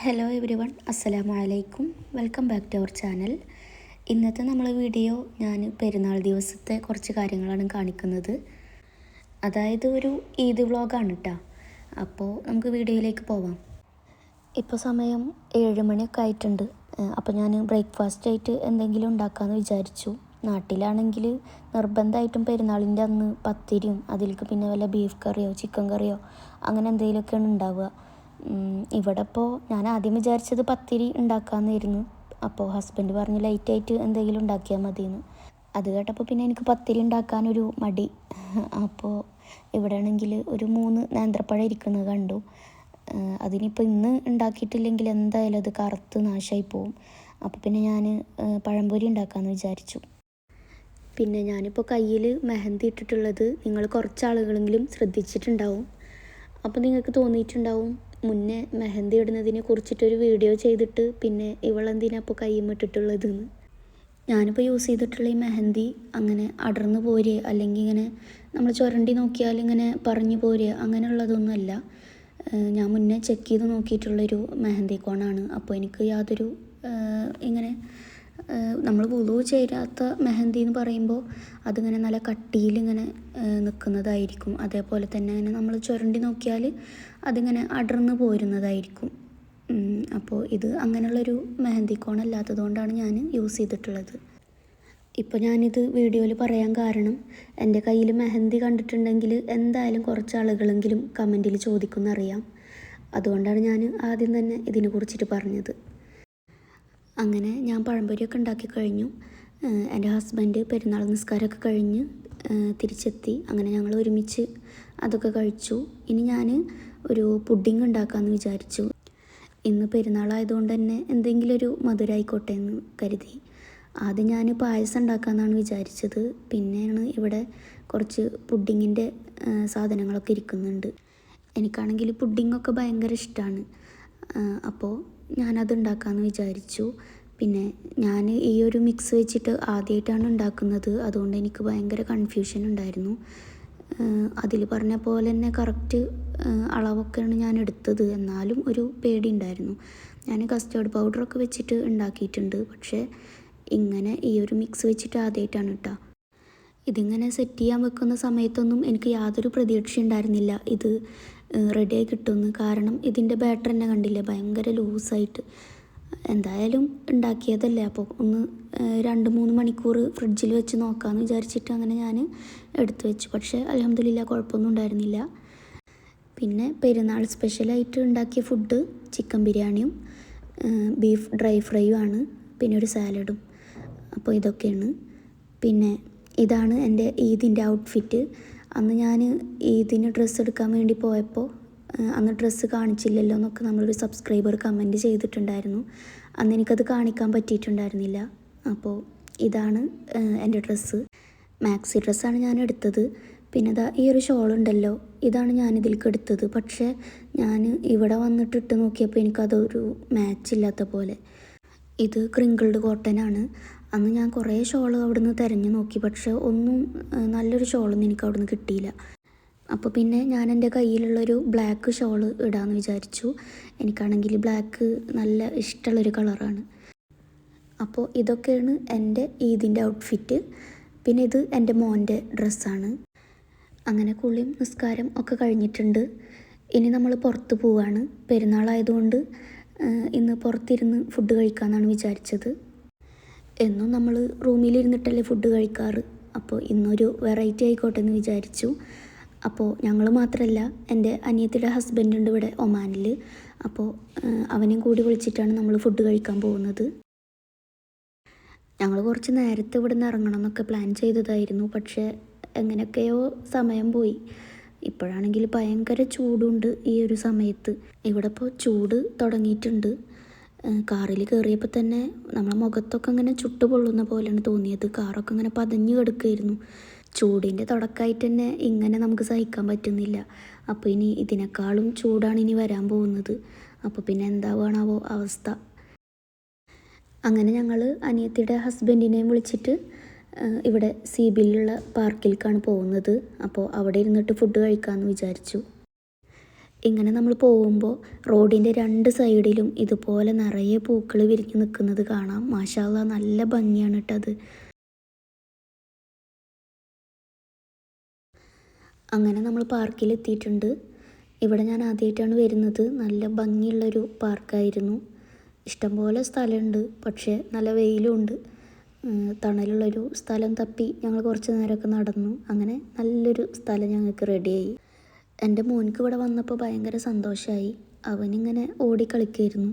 Hello every one അസ്സലാമു അലൈക്കും welcome back to our channel ഇന്നത്തെ നമ്മളെ വീഡിയോ ഞാൻ പെരുന്നാൾ ദിവസത്തെ കുറച്ച് കാര്യങ്ങളാണ് കാണിക്കുന്നത്. അതായത് ഒരു ഈദ് വ്ളോഗാണ് കേട്ടോ അപ്പോൾ നമുക്ക് വീഡിയോയിലേക്ക് പോവാം. ഇപ്പോൾ സമയം ഏഴ് മണിയൊക്കെ ആയിട്ടുണ്ട്. അപ്പോൾ ഞാൻ ബ്രേക്ക്ഫാസ്റ്റ് ആയിട്ട് എന്തെങ്കിലും ഉണ്ടാക്കാമെന്ന് വിചാരിച്ചു. നാട്ടിലാണെങ്കിൽ നിർബന്ധമായിട്ടും പെരുന്നാളിന്റെ അന്ന് പത്തിരിയും അതിലേക്ക് പിന്നെ വല്ല ബീഫ് കറിയോ ചിക്കൻ കറിയോ അങ്ങനെ എന്തെങ്കിലുമൊക്കെയാണ് ഉണ്ടാവുക. ഇവിടെ ഇപ്പോൾ ഞാൻ ആദ്യം വിചാരിച്ചത് പത്തിരി ഉണ്ടാക്കാമെന്നായിരുന്നു അപ്പോൾ ഹസ്ബൻഡ് പറഞ്ഞു ലൈറ്റായിട്ട് എന്തെങ്കിലും ഉണ്ടാക്കിയാൽ മതിയെന്ന് അത് കേട്ടപ്പോൾ പിന്നെ എനിക്ക് പത്തിരി ഉണ്ടാക്കാനൊരു മടി. അപ്പോൾ ഇവിടെ ആണെങ്കിൽ ഒരു മൂന്ന് നേന്ത്രപ്പഴം ഇരിക്കുന്നത് കണ്ടു. അതിനിപ്പോൾ ഇന്ന് ഉണ്ടാക്കിയിട്ടില്ലെങ്കിൽ എന്തായാലും അത് കറുത്ത് നാശമായി പോവും. അപ്പോൾ പിന്നെ ഞാൻ പഴംപൊരി ഉണ്ടാക്കാമെന്ന് വിചാരിച്ചു. പിന്നെ ഞാനിപ്പോൾ കയ്യിൽ മെഹന്തി ഇട്ടിട്ടുള്ളത് നിങ്ങൾ കുറച്ച് ആളുകളെങ്കിലും ശ്രദ്ധിച്ചിട്ടുണ്ടാവും. അപ്പോൾ നിങ്ങൾക്ക് തോന്നിയിട്ടുണ്ടാവും മുന്നേ മെഹന്തി ഇടുന്നതിനെ കുറിച്ചിട്ടൊരു വീഡിയോ ചെയ്തിട്ട് പിന്നെ ഇവളെന്തിനാ അപ്പോൾ കയ്യുമിട്ടിട്ടുള്ളതെന്ന് ഞാനിപ്പോൾ യൂസ് ചെയ്തിട്ടുള്ള ഈ മെഹന്തി അങ്ങനെ അടർന്നു പോരെ അല്ലെങ്കിൽ ഇങ്ങനെ നമ്മൾ ചുരണ്ടി നോക്കിയാൽ ഇങ്ങനെ പറഞ്ഞു പോരെ അങ്ങനെയുള്ളതൊന്നുമല്ല. ഞാൻ മുന്നേ ചെക്ക് ചെയ്ത് നോക്കിയിട്ടുള്ളൊരു മെഹന്തി കോണാണ് അപ്പോൾ എനിക്ക് യാതൊരു ഇങ്ങനെ നമ്മൾ വുളു ചേരാത്ത മെഹന്തി എന്ന് പറയുമ്പോൾ അതിങ്ങനെ നല്ല കട്ടിയിലിങ്ങനെ നിൽക്കുന്നതായിരിക്കും. അതേപോലെ തന്നെ അങ്ങനെ നമ്മൾ ചുരണ്ടി നോക്കിയാൽ അതിങ്ങനെ അടർന്നു പോരുന്നതായിരിക്കും. അപ്പോൾ ഇത് അങ്ങനെയുള്ളൊരു മെഹന്തി കോൺ അല്ലാത്തതുകൊണ്ടാണ് ഞാൻ യൂസ് ചെയ്തിട്ടുള്ളത്. ഇപ്പോൾ ഞാനിത് വീഡിയോയിൽ പറയാൻ കാരണം എന്റെ കയ്യിൽ മെഹന്തി കണ്ടിട്ടുണ്ടെങ്കിൽ എന്തായാലും കുറച്ച് ആളുകളെങ്കിലും കമന്റിൽ ചോദിക്കുന്നറിയാം അതുകൊണ്ടാണ് ഞാൻ ആദ്യം തന്നെ ഇതിനെ കുറിച്ചിട്ട് പറഞ്ഞത്. അങ്ങനെ ഞാൻ പഴംപൊരിയൊക്കെ ഉണ്ടാക്കി കഴിഞ്ഞു. എന്റെ ഹസ്ബൻഡ് പെരുന്നാൾ നിസ്കാരമൊക്കെ കഴിഞ്ഞ് തിരിച്ചെത്തി. അങ്ങനെ ഞങ്ങൾ ഒരുമിച്ച് അതൊക്കെ കഴിച്ചു. ഇനി ഞാൻ ഒരു പുഡിങ് ഉണ്ടാക്കാമെന്ന് വിചാരിച്ചു. ഇന്ന് പെരുന്നാളായതുകൊണ്ട് തന്നെ എന്തെങ്കിലും ഒരു മധുരമായിക്കോട്ടെ എന്ന് കരുതി. ആദ്യം ഞാൻ പായസം ഉണ്ടാക്കാമെന്നാണ് വിചാരിച്ചത്. പിന്നെയാണ് ഇവിടെ കുറച്ച് പുഡിങ്ങിന്റെ സാധനങ്ങളൊക്കെ ഇരിക്കുന്നുണ്ട്. എനിക്കാണെങ്കിൽ പുഡിങ്ങൊക്കെ ഭയങ്കര ഇഷ്ടമാണ്. അപ്പോൾ ഞാനത് ഉണ്ടാക്കാമെന്ന് വിചാരിച്ചു. പിന്നെ ഞാൻ ഈ ഒരു മിക്സ് വെച്ചിട്ട് ആദ്യമായിട്ടാണ് ഉണ്ടാക്കുന്നത്. അതുകൊണ്ട് എനിക്ക് ഭയങ്കര കൺഫ്യൂഷൻ ഉണ്ടായിരുന്നു. അതിൽ പറഞ്ഞ പോലെ തന്നെ കറക്റ്റ് അളവൊക്കെയാണ് ഞാൻ എടുത്തത് എന്നാലും ഒരു പേടി ഉണ്ടായിരുന്നു. ഞാൻ കസ്റ്റേർഡ് പൗഡറൊക്കെ വെച്ചിട്ട് ഉണ്ടാക്കിയിട്ടുണ്ട്. പക്ഷേ ഇങ്ങനെ ഈ ഒരു മിക്സ് വെച്ചിട്ട് ആദ്യമായിട്ടാണ് കേട്ടോ ഇതിങ്ങനെ സെറ്റ് ചെയ്യാൻ വെക്കുന്ന സമയത്തൊന്നും എനിക്ക് യാതൊരു പ്രതീക്ഷ ഉണ്ടായിരുന്നില്ല. ഇത് റെഡിയായി കിട്ടുമെന്ന്. കാരണം ഇതിന്റെ ബാറ്റർ തന്നെ കണ്ടില്ലേ? ഭയങ്കര ലൂസായിട്ട് എന്തായാലും ഉണ്ടാക്കിയതല്ലേ? അപ്പോൾ ഒന്ന് രണ്ട് മൂന്ന് മണിക്കൂർ ഫ്രിഡ്ജിൽ വെച്ച് നോക്കാമെന്ന് വിചാരിച്ചിട്ട് അങ്ങനെ ഞാൻ എടുത്തു വെച്ചു. പക്ഷേ അലഹമ്മദില്ല കുഴപ്പമൊന്നും ഉണ്ടായിരുന്നില്ല. പിന്നെ പെരുന്നാൾ സ്പെഷ്യലായിട്ട് ഉണ്ടാക്കിയ ഫുഡ് ചിക്കൻ ബിരിയാണിയും ബീഫ് ഡ്രൈ ഫ്രൈയും ആണ്. പിന്നെ ഒരു സാലഡും അപ്പോൾ ഇതൊക്കെയാണ്. പിന്നെ ഇതാണ് എന്റെ ഈദിന്റെ ഔട്ട്ഫിറ്റ്. അന്ന് ഞാൻ ഈദിന് ഡ്രസ്സ് എടുക്കാൻ വേണ്ടി പോയപ്പോൾ അന്ന് ഡ്രസ്സ് കാണിച്ചില്ലല്ലോ എന്നൊക്കെ നമ്മളൊരു സബ്സ്ക്രൈബർ കമന്റ് ചെയ്തിട്ടുണ്ടായിരുന്നു. അന്ന് എനിക്കത് കാണിക്കാൻ പറ്റിയിട്ടുണ്ടായിരുന്നില്ല. അപ്പോൾ ഇതാണ് എന്റെ ഡ്രസ്സ്. മാക്സി ഡ്രസ്സാണ് ഞാൻ എടുത്തത്. പിന്നെ ദാ ഈ ഒരു ഷോൾ ഉണ്ടല്ലോ ഇതാണ് ഞാൻ ഇതിലേക്ക് എടുത്തത്. പക്ഷേ ഞാൻ ഇവിടെ വന്നിട്ട് ഇട്ട് നോക്കിയപ്പോൾ എനിക്കതൊരു മാച്ച് ഇല്ലാത്ത പോലെ. ഇത് ക്രിങ്കിൾഡ് കോട്ടൺ ആണ് അന്ന് ഞാൻ കുറേ ഷോൾ അവിടുന്ന് തിരഞ്ഞു നോക്കി പക്ഷേ ഒന്നും നല്ലൊരു ഷോളൊന്നും എനിക്ക് അവിടുന്ന് കിട്ടിയില്ല. അപ്പോൾ പിന്നെ ഞാൻ എന്റെ കയ്യിലുള്ളൊരു ബ്ലാക്ക് ഷോൾ ഇടാമെന്ന് വിചാരിച്ചു. എനിക്കാണെങ്കിൽ ബ്ലാക്ക് നല്ല ഇഷ്ടമുള്ളൊരു കളറാണ് അപ്പോൾ ഇതൊക്കെയാണ് എന്റെ ഈദിന്റെ ഔട്ട്ഫിറ്റ് പിന്നെ ഇത് എന്റെ മോന്റെ ഡ്രസ്സാണ് അങ്ങനെ കുളിയും നിസ്കാരം ഒക്കെ കഴിഞ്ഞിട്ടുണ്ട്. ഇനി നമ്മൾ പുറത്ത് പോവാണ്. പെരുന്നാളായതുകൊണ്ട് ഇന്ന് പുറത്തിരുന്ന് ഫുഡ് കഴിക്കാമെന്നാണ് വിചാരിച്ചത്. എന്നും നമ്മൾ റൂമിലിരുന്നിട്ടല്ലേ ഫുഡ് കഴിക്കാറ്? അപ്പോൾ ഇന്നൊരു വെറൈറ്റി ആയിക്കോട്ടെ എന്ന് വിചാരിച്ചു. അപ്പോൾ ഞങ്ങൾ മാത്രമല്ല എന്റെ അനിയത്തിയുടെ ഹസ്ബൻഡ് ഉണ്ട് ഇവിടെ ഒമാനിൽ അപ്പോൾ അവനെയും കൂടി വിളിച്ചിട്ടാണ് നമ്മൾ ഫുഡ് കഴിക്കാൻ പോകുന്നത്. ഞങ്ങൾ കുറച്ച് നേരത്തെ ഇവിടെ നിന്ന് ഇറങ്ങണം എന്നൊക്കെ പ്ലാൻ ചെയ്തതായിരുന്നു. പക്ഷേ എങ്ങനെയൊക്കെയോ സമയം പോയി. ഇപ്പോഴാണെങ്കിൽ ഭയങ്കര ചൂടുണ്ട് ഈ ഒരു സമയത്ത്. ഇവിടെ ഇപ്പോൾ ചൂട് തുടങ്ങിയിട്ടുണ്ട്. കാറിൽ കയറിയപ്പോൾ തന്നെ നമ്മളെ മുഖത്തൊക്കെ ഇങ്ങനെ ചുട്ടുപൊള്ളുന്ന പോലെയാണ് തോന്നിയത്. കാറൊക്കെ ഇങ്ങനെ പതഞ്ഞു കിടക്കുമായിരുന്നു ചൂടിന്റെ തുടക്കമായിട്ട് തന്നെ ഇങ്ങനെ നമുക്ക് സഹിക്കാൻ പറ്റുന്നില്ല. അപ്പോൾ ഇനി ഇതിനേക്കാളും ചൂടാണ് ഇനി വരാൻ പോകുന്നത്. അപ്പോൾ പിന്നെ എന്താവുകയാണാവോ അവസ്ഥ. അങ്ങനെ ഞങ്ങൾ അനിയത്തിയുടെ ഹസ്ബൻഡിനെയും വിളിച്ചിട്ട് ഇവിടെ സി ബിയിലുള്ള പാർക്കിലേക്കാണ് പോകുന്നത്. അപ്പോൾ അവിടെ ഇരുന്നിട്ട് ഫുഡ് കഴിക്കാമെന്ന് വിചാരിച്ചു. ഇങ്ങനെ നമ്മൾ പോകുമ്പോൾ റോഡിന്റെ രണ്ട് സൈഡിലും ഇതുപോലെ നിറയെ പൂക്കൾ വിരിഞ്ഞ് നിൽക്കുന്നത് കാണാം. മാഷാല്ല നല്ല ഭംഗിയാണ് കേട്ടത് അങ്ങനെ നമ്മൾ പാർക്കിൽ എത്തിയിട്ടുണ്ട്. ഇവിടെ ഞാൻ ആദ്യമായിട്ടാണ് വരുന്നത്. നല്ല ഭംഗിയുള്ളൊരു പാർക്കായിരുന്നു. ഇഷ്ടംപോലെ സ്ഥലമുണ്ട് പക്ഷേ നല്ല വെയിലും ഉണ്ട്. തണലുള്ളൊരു സ്ഥലം തപ്പി ഞങ്ങൾ കുറച്ച് നേരമൊക്കെ നടന്നു. അങ്ങനെ നല്ലൊരു സ്ഥലം ഞങ്ങൾക്ക് റെഡിയായി എന്റെ മോനിക്ക് ഇവിടെ വന്നപ്പോൾ ഭയങ്കര സന്തോഷമായി അവനിങ്ങനെ ഓടിക്കളിക്കായിരുന്നു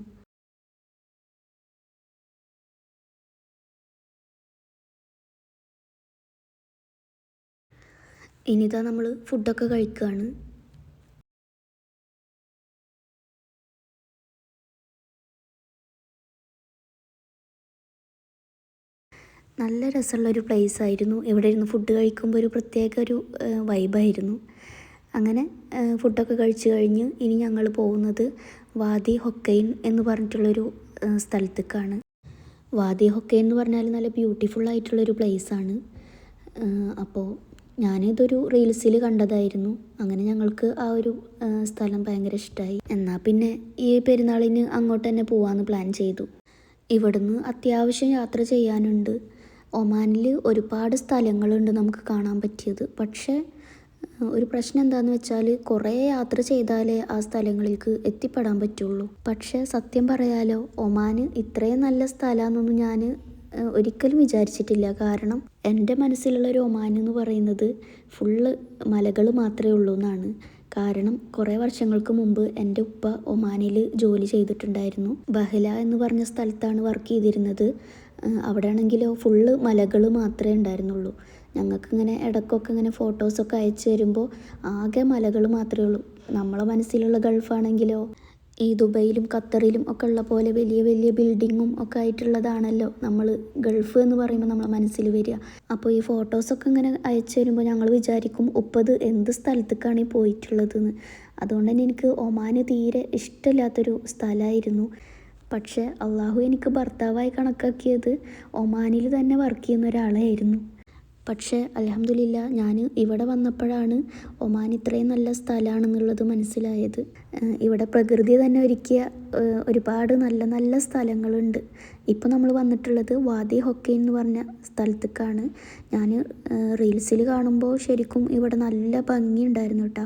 ഇനിതാ നമ്മൾ ഫുഡൊക്കെ കഴിക്കുകയാണ് നല്ല രസമുള്ളൊരു പ്ലേസ് ആയിരുന്നു. ഇവിടെ ഇരുന്ന് ഫുഡ് കഴിക്കുമ്പോൾ ഒരു പ്രത്യേക ഒരു വൈബായിരുന്നു അങ്ങനെ ഫുഡൊക്കെ കഴിച്ച് കഴിഞ്ഞ് ഇനി ഞങ്ങൾ പോകുന്നത് വാദി ഹൊക്കൈൻ എന്ന് പറഞ്ഞിട്ടുള്ളൊരു സ്ഥലത്തേക്കാണ്. വാദി ഹൊക്കൈൻ എന്ന് പറഞ്ഞാൽ നല്ല ബ്യൂട്ടിഫുൾ ആയിട്ടുള്ളൊരു പ്ലേസാണ്. അപ്പോൾ ഞാനിതൊരു റീൽസിൽ കണ്ടതായിരുന്നു. അങ്ങനെ ഞങ്ങൾക്ക് ആ ഒരു സ്ഥലം ഭയങ്കര ഇഷ്ടമായി എന്നാൽ പിന്നെ ഈ പെരുന്നാളിന് അങ്ങോട്ട് തന്നെ പോകാമെന്ന് പ്ലാൻ ചെയ്തു. ഇവിടുന്ന് അത്യാവശ്യം യാത്ര ചെയ്യാനുണ്ട്. ഒമാനിൽ ഒരുപാട് സ്ഥലങ്ങളുണ്ട് നമുക്ക് കാണാൻ പറ്റിയത്. പക്ഷേ ഒരു പ്രശ്നം എന്താണെന്ന് വെച്ചാൽ കുറേ യാത്ര ചെയ്താലേ ആ സ്ഥലങ്ങളിലേക്ക് എത്തിപ്പെടാൻ പറ്റുള്ളൂ. പക്ഷേ സത്യം പറയാലോ ഒമാൻ ഇത്രയും നല്ല സ്ഥലമാണെന്നൊന്നും ഞാൻ ഒരിക്കലും വിചാരിച്ചിട്ടില്ല. കാരണം എന്റെ മനസ്സിലുള്ള ഒരു ഒമാൻ എന്ന് പറയുന്നത് ഫുള്ള് മലകൾ മാത്രമേ ഉള്ളൂ എന്നാണ് കാരണം കുറേ വർഷങ്ങൾക്ക് മുമ്പ് എന്റെ ഉപ്പ ഒമാനിൽ ജോലി ചെയ്തിട്ടുണ്ടായിരുന്നു. ബഹ്ല എന്ന് പറഞ്ഞ സ്ഥലത്താണ് വർക്ക് ചെയ്തിരുന്നത്. അവിടെ ആണെങ്കിലോ ഫുള്ള് മലകൾ മാത്രമേ ഉണ്ടായിരുന്നുള്ളൂ. ഞങ്ങൾക്ക് ഇങ്ങനെ ഇടയ്ക്കൊക്കെ ഇങ്ങനെ ഫോട്ടോസൊക്കെ അയച്ചു തരുമ്പോൾ ആകെ മലകൾ മാത്രമേ ഉള്ളൂ. നമ്മളെ മനസ്സിലുള്ള ഗൾഫാണെങ്കിലോ ഈ ദുബൈയിലും ഖത്തറിലും ഒക്കെ ഉള്ള പോലെ വലിയ വലിയ ബിൽഡിങ്ങും ഒക്കെ ആയിട്ടുള്ളതാണല്ലോ നമ്മൾ ഗൾഫ് എന്ന് പറയുമ്പോൾ നമ്മളെ മനസ്സിൽ വരിക. അപ്പോൾ ഈ ഫോട്ടോസൊക്കെ ഇങ്ങനെ അയച്ചു തരുമ്പോൾ ഞങ്ങൾ വിചാരിക്കും ഉപ്പത് എന്ത് സ്ഥലത്തേക്കാണ് ഈ പോയിട്ടുള്ളതെന്ന്. അതുകൊണ്ട് തന്നെ എനിക്ക് ഒമാന് തീരെ ഇഷ്ടമില്ലാത്തൊരു സ്ഥലമായിരുന്നു. പക്ഷേ അള്ളാഹു എനിക്ക് ഭർത്താവായി കണക്കാക്കിയത് ഒമാനിൽ തന്നെ വർക്ക് ചെയ്യുന്ന ഒരാളായിരുന്നു. പക്ഷേ അലഹമില്ല ഞാൻ ഇവിടെ വന്നപ്പോഴാണ് ഒമാൻ ഇത്രയും നല്ല സ്ഥലമാണെന്നുള്ളത് മനസ്സിലായത്. ഇവിടെ പ്രകൃതി തന്നെ ഒരുക്കിയ ഒരുപാട് നല്ല നല്ല സ്ഥലങ്ങളുണ്ട്. ഇപ്പോൾ നമ്മൾ വന്നിട്ടുള്ളത് വാദി ഹൊക്കെ എന്ന് പറഞ്ഞ സ്ഥലത്തേക്കാണ്. ഞാൻ റീൽസിൽ കാണുമ്പോൾ ശരിക്കും ഇവിടെ നല്ല ഭംഗി ഉണ്ടായിരുന്നു കേട്ടോ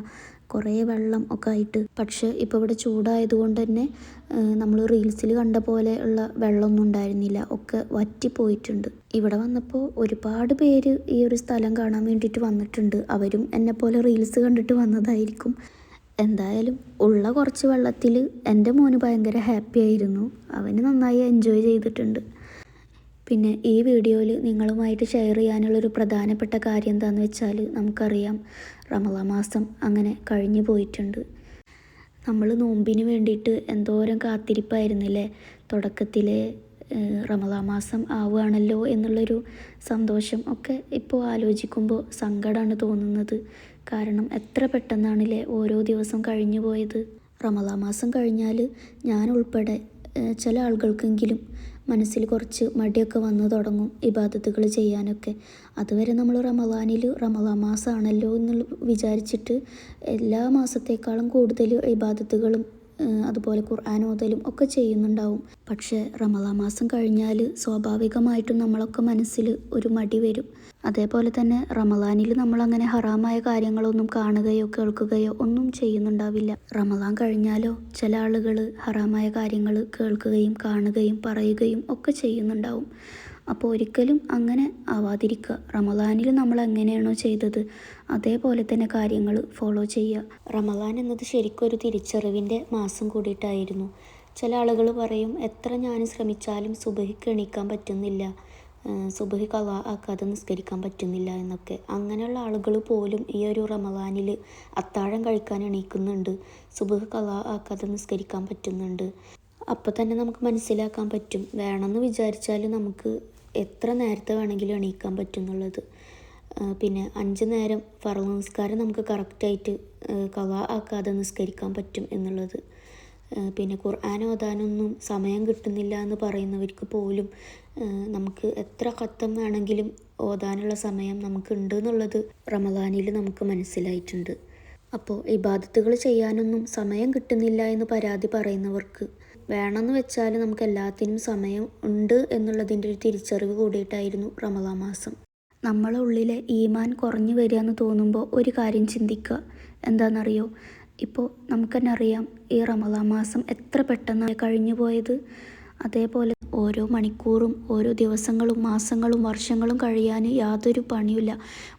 കുറേ വെള്ളം ഒക്കെ ആയിട്ട്. പക്ഷേ ഇപ്പോൾ ഇവിടെ ചൂടായതുകൊണ്ട് തന്നെ നമ്മൾ റീൽസിൽ കണ്ട പോലെ ഉള്ള വെള്ളമൊന്നും ഉണ്ടായിരുന്നില്ല. ഒക്കെ വറ്റിപ്പോയിട്ടുണ്ട്. ഇവിടെ വന്നപ്പോൾ ഒരുപാട് പേര് ഈ ഒരു സ്ഥലം കാണാൻ വേണ്ടിയിട്ട് വന്നിട്ടുണ്ട്. അവരും എന്നെപ്പോലെ റീൽസ് കണ്ടിട്ട് വന്നതായിരിക്കും. എന്തായാലും ഉള്ള കുറച്ച് വെള്ളത്തിൽ എന്റെ മോന് ഭയങ്കര ഹാപ്പി ആയിരുന്നു. അവന് നന്നായി എൻജോയ് ചെയ്തിട്ടുണ്ട്. പിന്നെ ഈ വീഡിയോയിൽ നിങ്ങളുമായിട്ട് ഷെയർ ചെയ്യാനുള്ളൊരു പ്രധാനപ്പെട്ട കാര്യം എന്താണെന്ന് വെച്ചാൽ നമുക്കറിയാം റമള മാസം അങ്ങനെ കഴിഞ്ഞു പോയിട്ടുണ്ട്. നമ്മൾ നോമ്പിന് വേണ്ടിയിട്ട് എന്തോരം കാത്തിരിപ്പായിരുന്നില്ലേ? തുടക്കത്തിൽ റമള മാസം ആവുകയാണല്ലോ എന്നുള്ളൊരു സന്തോഷം ഒക്കെ ഇപ്പോൾ ആലോചിക്കുമ്പോൾ സങ്കടമാണ് തോന്നുന്നത്. കാരണം എത്ര പെട്ടെന്നാണല്ലേ ഓരോ ദിവസം കഴിഞ്ഞു പോയത്? റമള മാസം കഴിഞ്ഞാൽ ഞാൻ ഉൾപ്പെടെ ചില ആളുകൾക്കെങ്കിലും മനസ്സിൽ കുറച്ച് മടിയൊക്കെ വന്നു തുടങ്ങും ഇബാദത്തുകൾ ചെയ്യാനൊക്കെ. അതുവരെ നമ്മൾ റമദാനിൽ റമദാ മാസമാണല്ലോ എന്ന് വിചാരിച്ചിട്ട് എല്ലാ മാസത്തേക്കാളും കൂടുതൽ ഇബാദത്തുകളും അതുപോലെ ഖുർആൻ ഓതലും ഒക്കെ ചെയ്യുന്നുണ്ടാവും. പക്ഷേ റമദാ മാസം കഴിഞ്ഞാൽ സ്വാഭാവികമായിട്ടും നമ്മളൊക്കെ മനസ്സിൽ ഒരു മടി വരും. അതേപോലെ തന്നെ റമദാനിൽ നമ്മളങ്ങനെ ഹറാമായ കാര്യങ്ങളൊന്നും കാണുകയോ കേൾക്കുകയോ ഒന്നും ചെയ്യുന്നുണ്ടാവില്ല. റമദാൻ കഴിഞ്ഞാലോ ചില ആളുകൾ ഹറാമായ കാര്യങ്ങൾ കേൾക്കുകയും കാണുകയും പറയുകയും ഒക്കെ ചെയ്യുന്നുണ്ടാവും. അപ്പോൾ ഒരിക്കലും അങ്ങനെ ആവാതിരിക്കുക. റമദാനിൽ നമ്മൾ എങ്ങനെയാണോ ചെയ്തത് അതേപോലെ തന്നെ കാര്യങ്ങൾ ഫോളോ ചെയ്യുക. റമദാൻ എന്നത് ശരിക്കും ഒരു തിരിച്ചറിവിന്റെ മാസം കൂടിയിട്ടായിരുന്നു. ചില ആളുകൾ പറയും എത്ര ഞാൻ ശ്രമിച്ചാലും സുബഹിക്ക് എണീക്കാൻ പറ്റുന്നില്ല സുബഹി കല ആക്കാതെ നിസ്കരിക്കാൻ പറ്റുന്നില്ല എന്നൊക്കെ. അങ്ങനെയുള്ള ആളുകൾ പോലും ഈ ഒരു റമദാനിൽ അത്താഴം കഴിക്കാൻ എണീക്കുന്നുണ്ട് സുബഹ് കല ആക്കാതെ നിസ്കരിക്കാൻ പറ്റുന്നുണ്ട്. അപ്പോൾ തന്നെ നമുക്ക് മനസ്സിലാക്കാൻ പറ്റും. വേണമെന്ന് വിചാരിച്ചാൽ നമുക്ക് എത്ര നേരത്തെ വേണമെങ്കിലും എണീക്കാൻ പറ്റും എന്നുള്ളത് പിന്നെ അഞ്ച് നേരം ഫറ നിസ്കാരം നമുക്ക് കറക്റ്റായിട്ട് കവ ആക്കാതെ നിസ്കരിക്കാൻ പറ്റും എന്നുള്ളത്. പിന്നെ ഖുർആൻ ഓതാനൊന്നും സമയം കിട്ടുന്നില്ല എന്ന് പറയുന്നവർക്ക് പോലും നമുക്ക് എത്ര കത്തം വേണമെങ്കിലും ഓതാനുള്ള സമയം നമുക്ക് ഉണ്ട് എന്നുള്ളത് റമദാനിൽ നമുക്ക് മനസ്സിലായിട്ടുണ്ട്. അപ്പോൾ ഇബാദത്തുകൾ ചെയ്യാനൊന്നും സമയം കിട്ടുന്നില്ല എന്ന് പരാതി പറയുന്നവർക്ക് വേണമെന്ന് വെച്ചാൽ നമുക്ക് എല്ലാത്തിനും സമയം ഉണ്ട് എന്നുള്ളതിന്റെ ഒരു തിരിച്ചറിവ് കൂടിയിട്ടായിരുന്നു റമദാ മാസം. നമ്മളെ ഉള്ളിലെ ഈമാൻ കുറഞ്ഞു വരിക എന്ന് തോന്നുമ്പോൾ ഒരു കാര്യം ചിന്തിക്കുക. എന്താണെന്നറിയോ? ഇപ്പോൾ നമുക്ക് തന്നെ അറിയാം ഈ റമദാ മാസം എത്ര പെട്ടെന്നാണ് കഴിഞ്ഞു പോയത്. അതേപോലെ ഓരോ മണിക്കൂറും ഓരോ ദിവസങ്ങളും മാസങ്ങളും വർഷങ്ങളും കഴിയാൻ യാതൊരു പണിയില്ല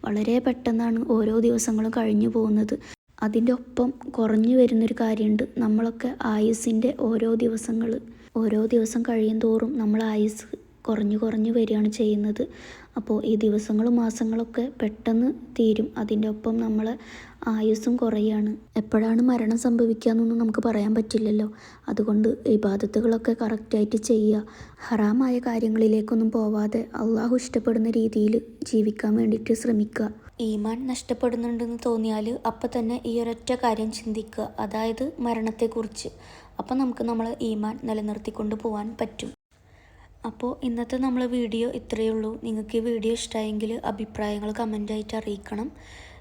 വളരെ പെട്ടെന്നാണ് ഓരോ ദിവസങ്ങളും കഴിഞ്ഞു പോകുന്നത്. അതിന്റെ ഒപ്പം കുറഞ്ഞു വരുന്നൊരു കാര്യമുണ്ട്. നമ്മളൊക്കെ ആയുസ്സിന്റെ ഓരോ ദിവസങ്ങൾ ഓരോ ദിവസം കഴിയും തോറും നമ്മൾ ആയുസ് കുറഞ്ഞു കുറഞ്ഞു വരികയാണ് ചെയ്യുന്നത്. അപ്പോൾ ഈ ദിവസങ്ങളും മാസങ്ങളൊക്കെ പെട്ടെന്ന് തീരും. അതിന്റെ ഒപ്പം നമ്മൾ ആയുസ്സും കുറയാണ്. എപ്പോഴാണ് മരണം സംഭവിക്കുക എന്നൊന്നും നമുക്ക് പറയാൻ പറ്റില്ലല്ലോ. അതുകൊണ്ട് ഇബാദത്തുകളൊക്കെ കറക്റ്റായിട്ട് ചെയ്യുക. ഹറാമായ കാര്യങ്ങളിലേക്കൊന്നും പോവാതെ അള്ളാഹു ഇഷ്ടപ്പെടുന്ന രീതിയിൽ ജീവിക്കാൻ വേണ്ടിയിട്ട് ശ്രമിക്കുക. ഈമാൻ നഷ്ടപ്പെടുന്നുണ്ടെന്ന് തോന്നിയാൽ അപ്പം തന്നെ ഈ ഒരൊറ്റ കാര്യം ചിന്തിക്കുക. അതായത് മരണത്തെക്കുറിച്ച്. അപ്പം നമുക്ക് നമ്മൾ ഈമാൻ നിലനിർത്തിക്കൊണ്ട് പോകാൻ പറ്റും. അപ്പോൾ ഇന്നത്തെ നമ്മളെ വീഡിയോ ഇത്രയേ ഉള്ളൂ. നിങ്ങൾക്ക് ഈ വീഡിയോ ഇഷ്ടമായെങ്കിൽ അഭിപ്രായങ്ങൾ കമന്റായിട്ട് അറിയിക്കണം.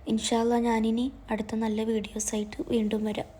ഇൻഷാല്ല ഞാനിനി അടുത്ത നല്ല വീഡിയോസായിട്ട് വീണ്ടും വരാം.